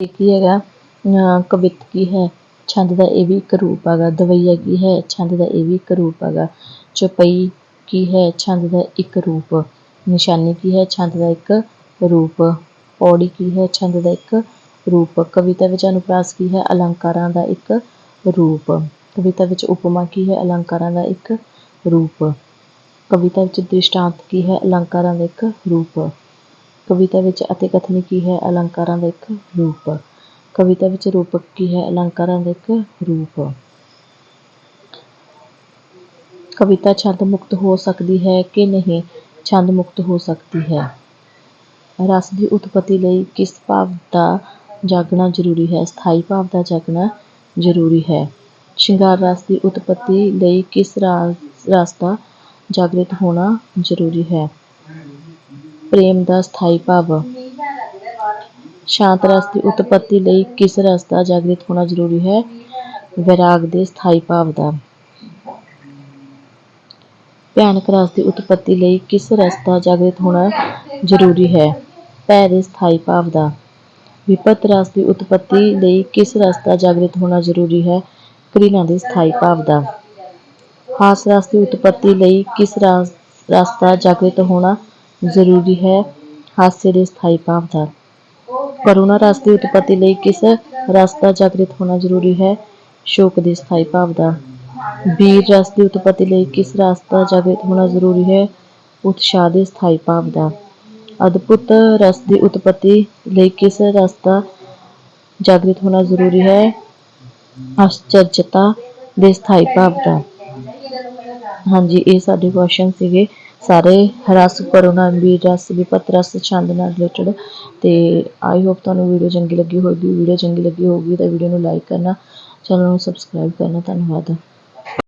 ਇਹ ਕੀ ਹੈਗਾ, ਅਹ ਕਵਿਤ ਕੀ ਹੈ, ਛੰਦ ਦਾ ਇਹ ਵੀ ਇੱਕ ਰੂਪ ਹੈਗਾ ਦਵਈਆ ਕੀ ਹੈ, ਛੰਦ ਦਾ ਇਹ ਵੀ ਇੱਕ ਰੂਪ ਹੈਗਾ, ਚੌਪਈ ਕੀ ਹੈ, ਛੰਦ ਦਾ ਇੱਕ ਰੂਪ, ਨਿਸ਼ਾਨੀ ਕੀ ਹੈ, ਛੰਦ ਦਾ ਇੱਕ ਰੂਪ, ਪੌੜੀ ਕੀ ਹੈ, ਛੰਦ ਦਾ ਇੱਕ ਰੂਪ, ਕਵਿਤਾ ਵਿੱਚ ਅਨੁਪ੍ਰਾਸ ਕੀ ਹੈ, ਅਲੰਕਾਰਾਂ ਦਾ ਇੱਕ ਰੂਪ, ਕਵਿਤਾ ਵਿੱਚ ਉਪਮਾ ਕੀ ਹੈ, ਅਲੰਕਾਰਾਂ ਦਾ ਇੱਕ ਰੂਪ, ਕਵਿਤਾ ਵਿੱਚ ਦ੍ਰਿਸ਼ਟਾਂਤ ਕੀ ਹੈ, ਅਲੰਕਾਰਾਂ ਦਾ ਇੱਕ ਰੂਪ। ਕਵਿਤਾ ਵਿੱਚ ਅਤੇ ਕਥਨੀ ਕੀ ਹੈ? ਅਲੰਕਾਰਾਂ ਦਾ ਇੱਕ ਰੂਪ। ਕਵਿਤਾ ਵਿੱਚ ਰੂਪਕ ਕੀ ਹੈ? ਅਲੰਕਾਰਾਂ ਦਾ ਇੱਕ ਰੂਪ। ਕਵਿਤਾ ਛੰਦ ਮੁਕਤ ਹੋ ਸਕਦੀ ਹੈ ਕਿ ਨਹੀਂ? ਛੰਦ ਮੁਕਤ ਹੋ ਸਕਦੀ ਹੈ। ਰਸ ਦੀ ਉਤਪਤੀ ਲਈ ਕਿਸ ਭਾਵ ਦਾ ਜਾਗਣਾ ਜ਼ਰੂਰੀ ਹੈ? ਸਥਾਈ ਭਾਵ ਦਾ ਜਾਗਣਾ ਜ਼ਰੂਰੀ ਹੈ। ਸ਼ਿੰਗਾਰ ਰਸ ਦੀ ਉਤਪਤੀ ਲਈ ਕਿਸ ਰਾਸ ਰਸ ਦਾ ਜਾਗਰਿਤ ਹੋਣਾ ਜ਼ਰੂਰੀ ਹੈ? ਪ੍ਰੇਮ ਦਾ ਸਥਾਈ ਭਾਵ ਸ਼ਾਂਤ ਰਸ ਦੀ ਉਤਪਤੀ ਲਈ ਕਿਸ ਰਸ ਦਾ ਜਾਗਰਿਤ ਹੋਣਾ ਜ਼ਰੂਰੀ ਹੈ ਵੈਰਾਗ ਦੇ ਸਥਾਈ ਭਾਵ ਦਾ ਭਿਆਨਕ ਰਸ ਦੀ ਉਤਪਤੀ ਲਈ ਕਿਸ ਰਸ ਦਾ ਜਾਗਰਿਤ ਹੋਣਾ ਜ਼ਰੂਰੀ ਹੈ ਭੈ ਦੇ ਸਥਾਈ ਭਾਵ ਦਾ ਵਿਪਤ ਰਸ ਦੀ ਉਤਪਤੀ ਲਈ ਕਿਸ ਰਸ ਦਾ ਜਾਗਰਿਤ ਹੋਣਾ ਜ਼ਰੂਰੀ ਹੈ ਘ੍ਰਿਣਾ ਦੇ ਸਥਾਈ ਭਾਵ ਦਾ ਹਾਸ ਰਸ ਦੀ ਉਤਪਤੀ ਲਈ ਕਿਸ ਰਸ ਰਸ ਦਾ ਜਾਗਰਿਤ ਹੋਣਾ ਜ਼ਰੂਰੀ ਹੈ ਹਾਸੇ ਦੇ ਸਥਾਈ ਭਾਵ ਦਾ ਕਰੁਣਾ ਰਸ ਦੀ ਉਤਪਤੀ ਲਈ ਕਿਸ ਰਸ ਦਾ ਜਾਗਰਿਤ ਹੋਣਾ ਜ਼ਰੂਰੀ ਹੈ ਸ਼ੋਕ ਦੇ ਸਥਾਈ ਭਾਵ ਦਾ ਵੀਰ ਰਸ ਦੀ ਉਤਪਤੀ ਲਈ ਕਿਸ ਰਸ ਦਾ ਜਾਗਰਿਤ ਹੋਣਾ ਜ਼ਰੂਰੀ ਹੈ ਉਤਸ਼ਾਹ ਦੇ ਸਥਾਈ ਭਾਵ ਦਾ ਅਦਭੁਤ ਰਸ ਦੀ ਉਤਪਤੀ ਲਈ ਕਿਸ ਰਸ ਦਾ ਜਾਗਰਿਤ ਹੋਣਾ ਜ਼ਰੂਰੀ ਹੈ ਆਸ਼ਚਰਜਤਾ ਦੇ ਸਥਾਈ ਭਾਵ ਦਾ ਹਾਂਜੀ ਇਹ ਸਾਡੇ ਕੁਐਸਚਨ ਸੀਗੇ ਸਾਰੇ ਰਸ ਕਰੁਣਾ ਵੀਰ ਰਸ, ਵਿਪਤ ਰਸ, ਛੰਦ ਨਾਲ ਰਿਲੇਟਡ ਤੇ ਆਈ ਹੋਪ ਤੁਹਾਨੂੰ ਵੀਡੀਓ ਚੰਗੀ ਲੱਗੀ ਹੋਵੇਗੀ। ਵੀਡੀਓ ਚੰਗੀ ਲੱਗੀ ਹੋਵੇਗੀ ਤਾਂ ਵੀਡੀਓ ਨੂੰ ਲਾਈਕ ਕਰਨਾ ਚੈਨਲ ਨੂੰ ਸਬਸਕ੍ਰਾਈਬ ਕਰਨਾ। ਧੰਨਵਾਦ।